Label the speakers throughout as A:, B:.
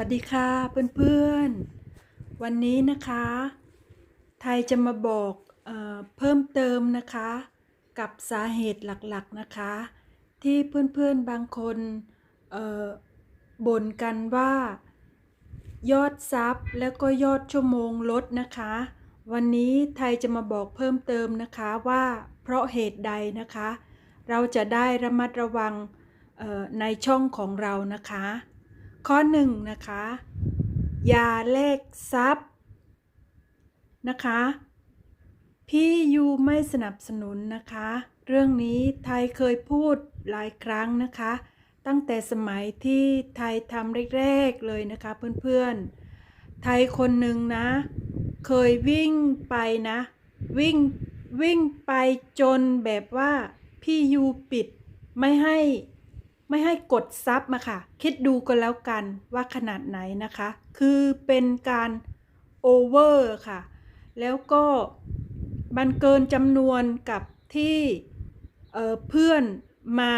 A: วัสดีค่ะเพื่อนๆ วันนี้นะคะ ไทยจะมาบอกเอเพิ่มเติมนะคะ กับสาเหตุหลักๆนะคะ ที่เพื่อนๆบางคนบ่นกันว่า ยอดซับแล้วก็ยอดชั่วโมงลดนะคะ วันนี้ไทยจะมาบอกเพิ่มเติมนะคะว่าเพราะเหตุใดนะคะ เราจะได้ระมัดระวังในช่องของเรานะคะ ข้อหนึ่งนะคะยาแลกทรัพย์นะคะ พี่ยูไม่สนับสนุนนะคะ เรื่องนี้ไทยเคยพูดหลายครั้งนะคะ ตั้งแต่สมัยที่ไทยทำแรกๆเลยนะคะเพื่อนๆ ไทยคนหนึ่งนะ เคยวิ่งไปนะ วิ่งวิ่งไปจนแบบว่าพี่ยูปิดไม่ให้ ไม่ให้กดซับมาค่ะ คิดดูกันแล้วกันว่าขนาดไหนนะคะ คือเป็นการโอเวอร์ค่ะ แล้วก็มันเกินจำนวนกับที่เเพื่อนมา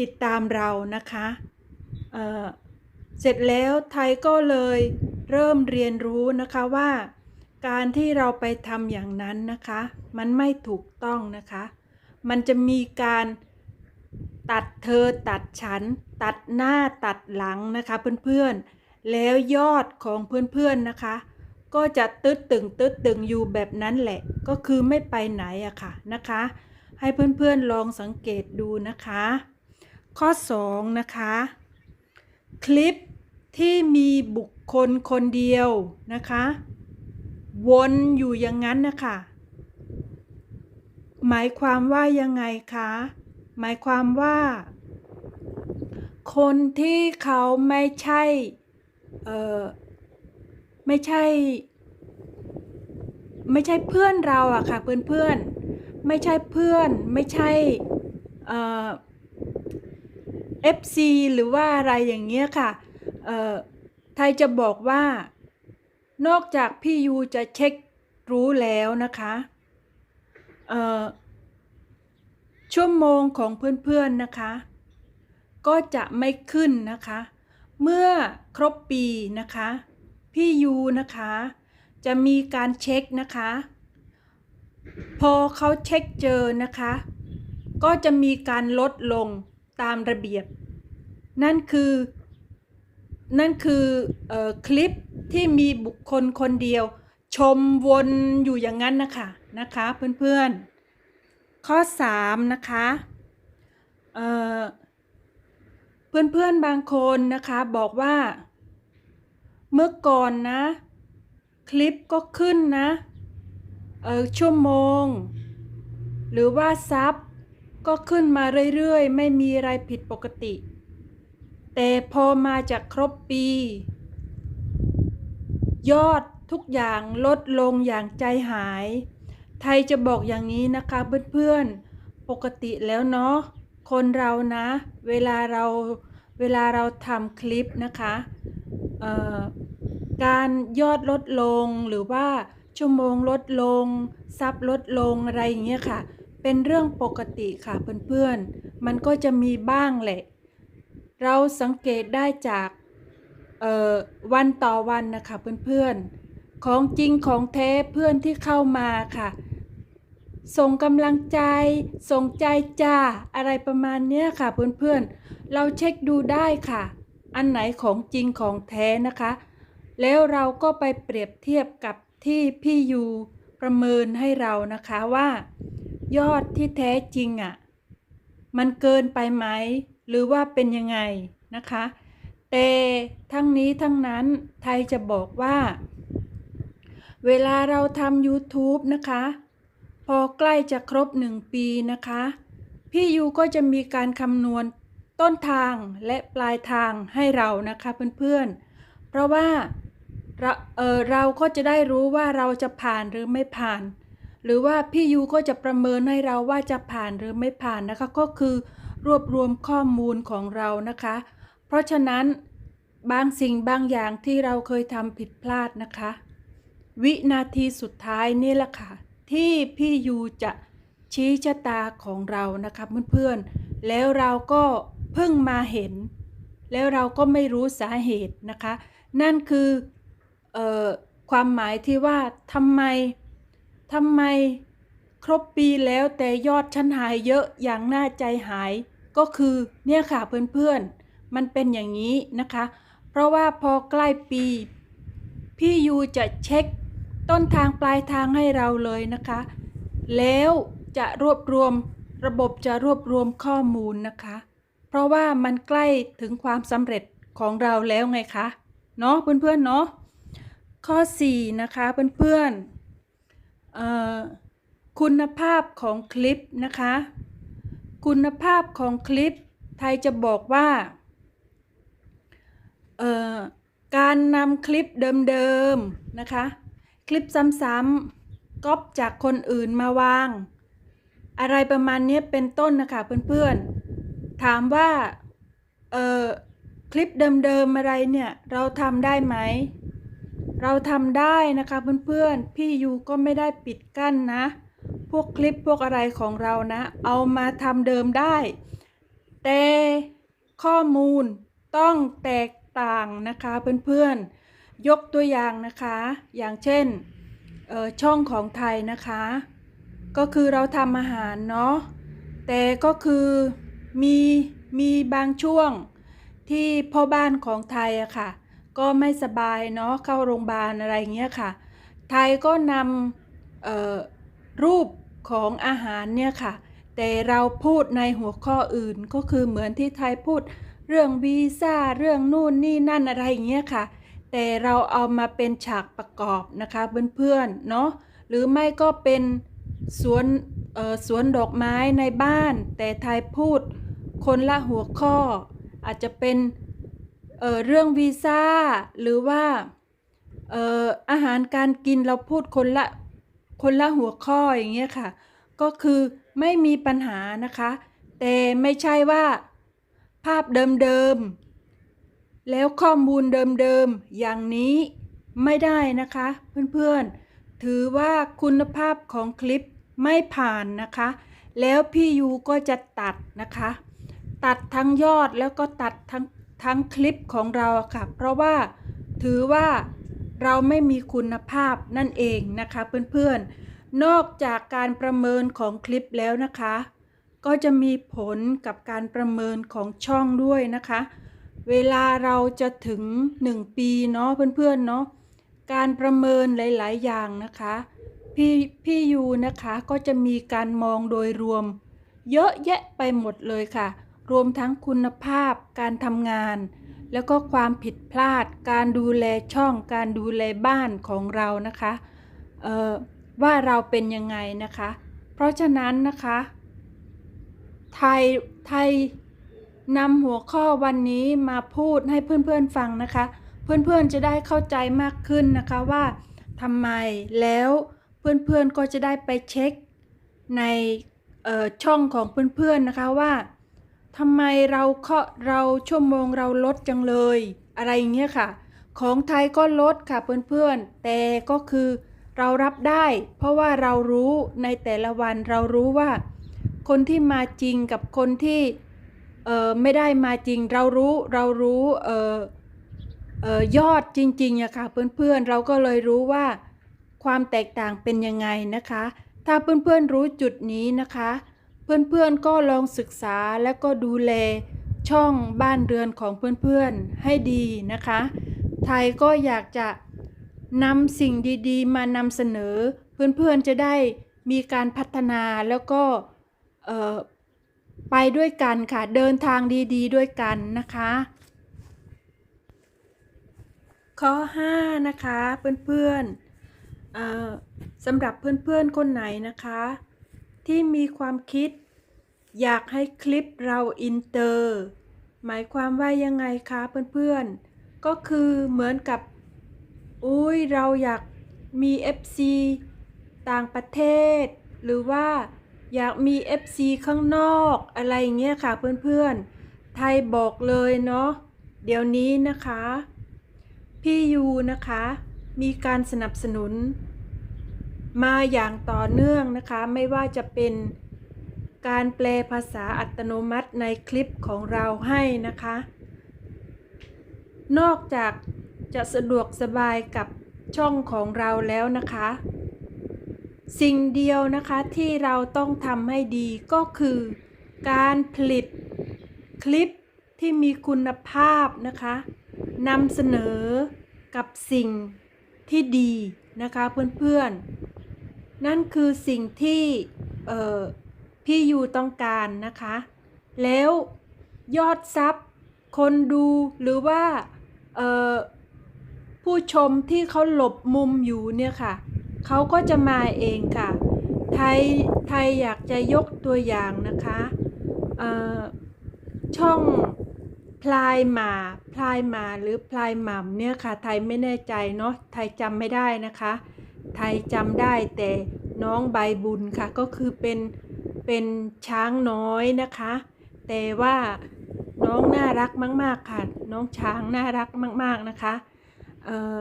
A: ติดตามเรานะคะเเสร็จแล้วไทยก็เลยเริ่มเรียนรู้นะคะว่า การที่เราไปทำอย่างนั้นนะคะ มันไม่ถูกต้องนะคะ มันจะมีการ ตัดเธอตัดฉัน ตัดหน้าตัดหลังนะคะเพื่อนๆ แล้วยอดของเพื่อนๆนะคะ ก็จะตึดตึงตึดตึงอยู่แบบนั้นแหละ ก็คือไม่ไปไหนอะค่ะนะคะ ให้เพื่อนๆลองสังเกตดูนะคะ ข้อ 2 นะคะ คลิปที่มีบุคคลคนเดียวนะคะ วนอยู่อย่างนั้นนะคะ หมายความว่ายังไงคะ หมายความว่า คนที่เขาไม่ใช่เออไม่ใช่ ไม่ใช่เพื่อนเราอะค่ะเพื่อนเพื่อนไม่ใช่เพื่อน ไม่ใช่เอ่อ FC หรือว่าอะไรอย่างเงี้ยค่ะเอ่อไทยจะบอกว่า นอกจากพี่ยูจะเช็ครู้แล้วนะคะเอ่อ ชั่วโมงของเพื่อนๆนะคะ ก็จะไม่ขึ้นนะคะ เมื่อครบปีนะคะ พี่ยูนะคะ จะมีการเช็คนะคะ พอเขาเช็คเจอนะคะ ก็จะมีการลดลงตามระเบียบ นั่นคือ นั่นคือออคลิปที่มีบุคคลคนเดียว ชมวนอยู่อย่างนั้นนะคะนะคะเพื่อนๆ ข้อ 3 นะคะเอ่อเพื่อนๆบางคนนะคะบอกว่า เมื่อก่อนนะ คลิปก็ขึ้นนะเออชั่วโมง หรือว่าซับก็ขึ้นมาเรื่อยๆ ไม่มีอะไรผิดปกติ แต่พอมาจากครบปี ยอดทุกอย่างลดลงอย่างใจหาย ไทยจะบอกอย่างนี้นะคะเพื่อนๆ ปกติแล้วเนาะ คนเรานะ เวลาเราเวลาเราทำคลิปนะคะการยอดลดลงหรือว่าชั่วโมงลดลง ซับลดลงอะไรอย่างเงี้ยค่ะ เป็นเรื่องปกติค่ะเพื่อนๆ มันก็จะมีบ้างแหละ เราสังเกตได้จากวันต่อวันนะคะเพื่อนๆ ของจริงของแท้เพื่อนที่เข้ามาค่ะ ส่งกำลังใจ ส่งใจจ้า อะไรประมาณเนี้ยค่ะเพื่อนๆ เราเช็คดูได้ค่ะ อันไหนของจริงของแท้นะคะ แล้วเราก็ไปเปรียบเทียบกับที่พี่ยูประเมินให้เรานะคะว่า ยอดที่แท้จริงอะ่ะ มันเกินไปไหม หรือว่าเป็นยังไงนะคะ แต่ทั้งนี้ทั้งนั้นไทยจะบอกว่า เวลาเราทำ YouTube นะคะ พอใกล้จะครบหนึ่งปีนะคะ พี่ยูก็จะมีการคำนวณต้นทางและปลายทางให้เรานะคะเพื่อนๆ เพราะว่าเราเออเราก็จะได้รู้ว่าเราจะผ่านหรือไม่ผ่าน หรือว่าพี่ยูก็จะประเมินให้เราว่าจะผ่านหรือไม่ผ่านนะคะ ก็คือรวบรวมข้อมูลของเรานะคะ เพราะฉะนั้นบางสิ่งบางอย่างที่เราเคยทำผิดพลาดนะคะ วินาทีสุดท้ายนี่แหละค่ะ ที่พี่ยูจะชี้ชะตาของเรานะคะเพื่อนๆ แล้วเราก็เพิ่งมาเห็น แล้วเราก็ไม่รู้สาเหตุนะคะ นั่นคือออความหมายที่ว่าทำไมทำไมครบปีแล้วแต่ยอดฉันหายเยอะอย่างน่าใจหายก็คือเนี่ยค่ะเพื่อนๆ มันเป็นอย่างนี้นะคะ เพราะว่าพอใกล้ปี พี่ยูจะเช็ค ต้นทางปลายทางให้เราเลยนะคะ แล้วจะรวบรวมระบบจะรวบรวมข้อมูลนะคะ เพราะว่ามันใกล้ถึงความสำเร็จของเราแล้วไงคะเนาะเพื่อนๆเนาะข้อ 4 นะคะเพื่อนๆเอ่อคุณภาพของคลิปนะคะ คุณภาพของคลิปไทยจะบอกว่าการนำคลิปเดิมๆนะคะ คลิปซ้ำๆก๊อปจากคนอื่นมาวาง อะไรประมาณนี้เป็นต้นนะคะเพื่อนๆ ถามว่า เอ่อคลิปเดิมๆอะไรเนี่ย เราทำได้ไหม เราทำได้นะคะเพื่อนๆ พี่ยูก็ไม่ได้ปิดกั้นนะ พวกคลิปพวกอะไรของเรานะ เอามาทำเดิมได้ แต่ข้อมูลต้องแตกต่างนะคะเพื่อนๆ ยกตัวอย่างนะคะ อย่างเช่นช่องของไทยนะคะ ก็คือเราทำอาหารเนาะแต่ก็คือมีมีบางช่วงที่พ่อบ้านของไทยอะค่ะ ก็ไม่สบายเนาะเข้าโรงพยาบาลอะไรเงี้ยค่ะ ไทยก็นำรูปของอาหารเนี่ยค่ะ แต่เราพูดในหัวข้ออื่นก็คือเหมือนที่ไทยพูดเรื่องวีซ่าเรื่องนู่นนี่นั่นอะไรอย่างเงี้ยค่ะ แต่เราเอามาเป็นฉากประกอบนะคะเพื่อนๆเนาะหรือไม่ก็เป็นสวนเอ่อสวนดอกไม้ในบ้าน แต่ไทยพูดคนละหัวข้อ อาจจะเป็นเอ่อเรื่องวีซ่าหรือว่าเอ่ออาหารการกินเราพูดคนละคนละหัวข้ออย่างเงี้ยค่ะ ก็คือไม่มีปัญหานะคะ แต่ไม่ใช่ว่าภาพเดิมๆ แล้วข้อมูลเดิมๆ อย่างนี้ไม่ได้นะคะ เพื่อนๆ ถือว่าคุณภาพของคลิปไม่ผ่านนะคะ แล้วพี่ยูก็จะตัดนะคะ ตัดทั้งยอดแล้วก็ตัดทั้งทั้งคลิปของเราค่ะ เพราะว่าถือว่าเราไม่มีคุณภาพนั่นเองนะคะ เพื่อนๆ นอกจากการประเมินของคลิปแล้วนะคะ ก็จะมีผลกับการประเมินของช่องด้วยนะคะ เวลาเราจะถึง 1 ปีเนาะเพื่อนๆเนาะการประเมินหลายๆ อย่างนะคะพี่พี่ยูนะคะก็จะมีการมองโดยรวม เยอะแยะไปหมดเลยค่ะ รวมทั้งคุณภาพการทำงาน แล้วก็ความผิดพลาด การดูแลช่อง การดูแลบ้านของเรานะคะเอ่อว่าเราเป็นยังไงนะคะ เพราะฉะนั้นนะคะ ไทยไทย นำหัวข้อวันนี้มาพูดให้เพื่อนๆฟังนะคะ เพื่อนๆจะได้เข้าใจมากขึ้นนะคะว่าทำไมแล้วเพื่อนๆก็จะได้ไปเช็ค ในช่องของเพื่อนๆนะคะว่าทำไมเราเคาะเราชั่วโมงเราลดจังเลย อะไรอย่างเงี้ยค่ะ ของไทยก็ลดค่ะเพื่อนๆ แต่ก็คือเรารับได้ เพราะว่าเรารู้ในแต่ละวันเรารู้ว่า คนที่มาจริงกับคนที่ เออไม่ได้มาจริงเรารู้เรารู้เออเออยอดจริงๆอะค่ะเพื่อนๆเราก็เลยรู้ว่าความแตกต่างเป็นยังไงนะคะ ถ้าเพื่อนๆรู้จุดนี้นะคะ เพื่อนๆก็ลองศึกษาและก็ดูแลช่องบ้านเรือนของเพื่อนๆให้ดีนะคะ ไทยก็อยากจะนำสิ่งดีๆ มานำเสนอ เพื่อนๆจะได้มีการพัฒนาแล้วก็เออ ไปด้วยกันค่ะ เดินทางดีๆด้วยกันนะคะ ข้อ 5 นะคะเพื่อนๆเอ่อสำหรับเพื่อนๆคนไหนนะคะ ที่มีความคิดอยากให้คลิปเราอินเตอร์ หมายความว่ายังไงคะเพื่อนๆ ก็คือเหมือนกับ อุ้ยเราอยากมี FC ต่างประเทศ หรือว่า อยากมี FC ข้างนอกอะไรอย่างเงี้ยค่ะเพื่อนๆ ไทยบอกเลยเนาะ เดี๋ยวนี้นะคะ พี่ยูนะคะ มีการสนับสนุน มาอย่างต่อเนื่องนะคะ ไม่ว่าจะเป็นการแปลภาษาอัตโนมัติในคลิปของเราให้นะคะ นอกจากจะสะดวกสบายกับช่องของเราแล้วนะคะ สิ่งเดียวนะคะที่เราต้องทำให้ดีก็คือ การผลิตคลิปที่มีคุณภาพนะคะนำเสนอกับสิ่งที่ดีนะคะเพื่อนๆ นั่นคือสิ่งที่เอ่อพี่ยูต้องการนะคะ แล้วยอดซับคนดูหรือว่าผู้ชมที่เขาหลบมุมอยู่เนี่ยค่ะ เขาก็จะมาเองค่ะ ไทยไทยอยากจะยกตัวอย่างนะคะอ่อช่องพลายหมาพลายหมาหรือพลายหม่ำเนี่ยค่ะ ไทยไม่แน่ใจเนาะไทยจำไม่ได้นะคะ ไทยจำได้แต่น้องใบบุญค่ะ ก็คือเป็นเป็นช้างน้อยนะคะ แต่ว่าน้องน่ารักมาก ๆ ค่ะ น้องช้างน่ารักมาก ๆ นะคะ เอ่อ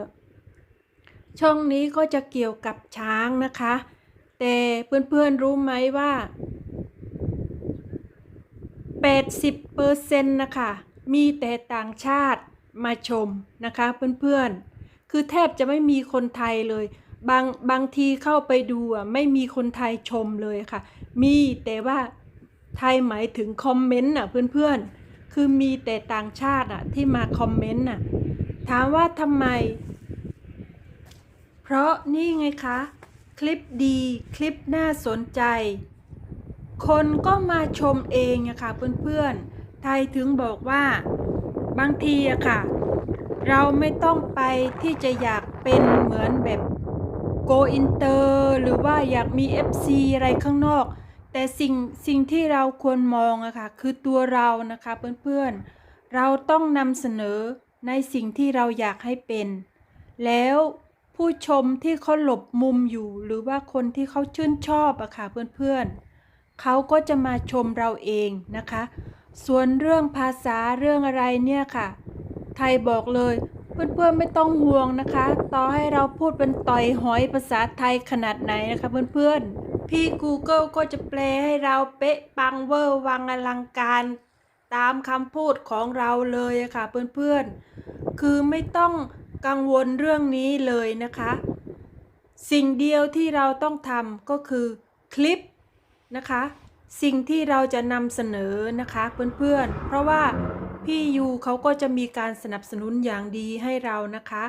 A: ช่องนี้ก็จะเกี่ยวกับช้างนะคะ แต่เพื่อนๆรู้ไหมว่า 80%นะคะ มีแต่ต่างชาติมาชมนะคะเพื่อนๆ คือแทบจะไม่มีคนไทยเลย บางบางทีเข้าไปดูอะไม่มีคนไทยชมเลยค่ะ มีแต่ว่าไทยหมายถึงคอมเมนต์อะเพื่อนๆ คือมีแต่ต่างชาติอะที่มาคอมเมนต์อะ ถามว่าทำไม เพราะนี่ไงคะ คลิปดีคลิปน่าสนใจ คนก็มาชมเองอะค่ะเพื่อนๆไทยถึงบอกว่าบางทีอะค่ะ เราไม่ต้องไปที่จะอยากเป็นเหมือนแบบโกอินเตอร์หรือว่าอยากมี FC อะไรข้างนอก แต่สิ่งสิ่งที่เราควรมองอะค่ะคือตัวเรานะคะเพื่อนๆ เราต้องนำเสนอในสิ่งที่เราอยากให้เป็น แล้ว ผู้ชมที่เขาหลบมุมอยู่ หรือว่าคนที่เขาชื่นชอบอะค่ะเพื่อนๆเขาก็จะมาชมเราเองนะคะ ส่วนเรื่องภาษาเรื่องอะไรเนี่ยค่ะ ไทยบอกเลยเพื่อนๆไม่ต้องห่วงนะคะ ต่อให้เราพูดเป็นต่อยหอยภาษาไทยขนาดไหนนะคะเพื่อนๆ พี่ Google ก็จะแปลให้เราเป๊ะปังเวอร์วังอลังการตามคำพูดของเราเลยอะค่ะเพื่อนๆ คือไม่ต้อง กังวลเรื่องนี้เลยนะคะ สิ่งเดียวที่เราต้องทำก็คือคลิปนะคะ สิ่งที่เราจะนำเสนอนะคะเพื่อนๆ เพราะว่าพี่ยูเขาก็จะมีการสนับสนุนอย่างดีให้เรานะคะ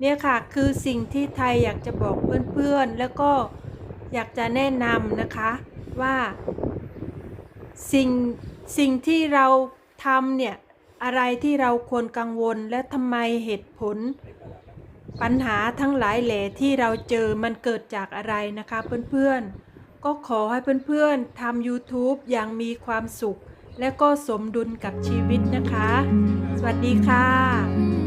A: เนี่ยค่ะคือสิ่งที่ไทยอยากจะบอกเพื่อนๆ แล้วก็อยากจะแนะนำนะคะว่า สิ่งสิ่งที่เราทำเนี่ยอะไรที่เราควรกังวลและทำไมเหตุผล ปัญหาทั้งหลายแหล่ที่เราเจอมันเกิดจากอะไรนะคะเพื่อนๆ ก็ขอให้เพื่อนๆทำ YouTube อย่างมีความสุข และก็สมดุลกับชีวิตนะคะ สวัสดีค่ะ